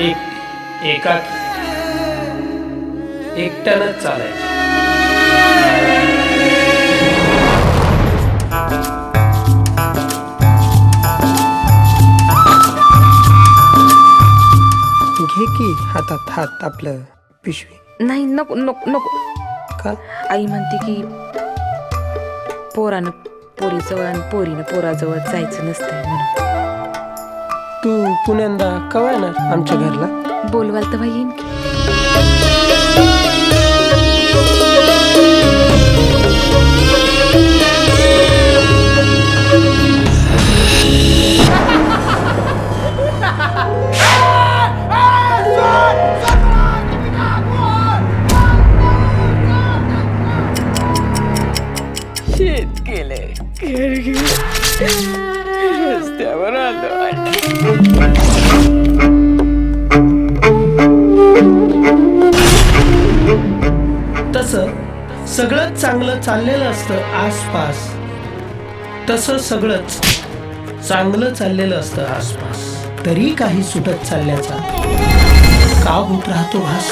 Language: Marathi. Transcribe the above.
एकाकी एकट्यानंच चालायचं. घे की हातात हात आपलं पिशवी. नाही नको नको नको. का? आई म्हणते की पोरानं पोरीजवळ आणि पोरीनं पोराजवळ जायचं नसतंय म्हणून. तू पुण्यांदा कवा येणार आमच्या घरला? बोलवाल तेव्हा येईन की. शेत केलंय रस्त्यावर आलो. तसं सगळं चांगलं चाललेलं असतं आसपास. तसं सगळंच चांगलं चाललेलं असतं आसपास. तरी काही सुटत चालल्याचा. का होत राहतो भास?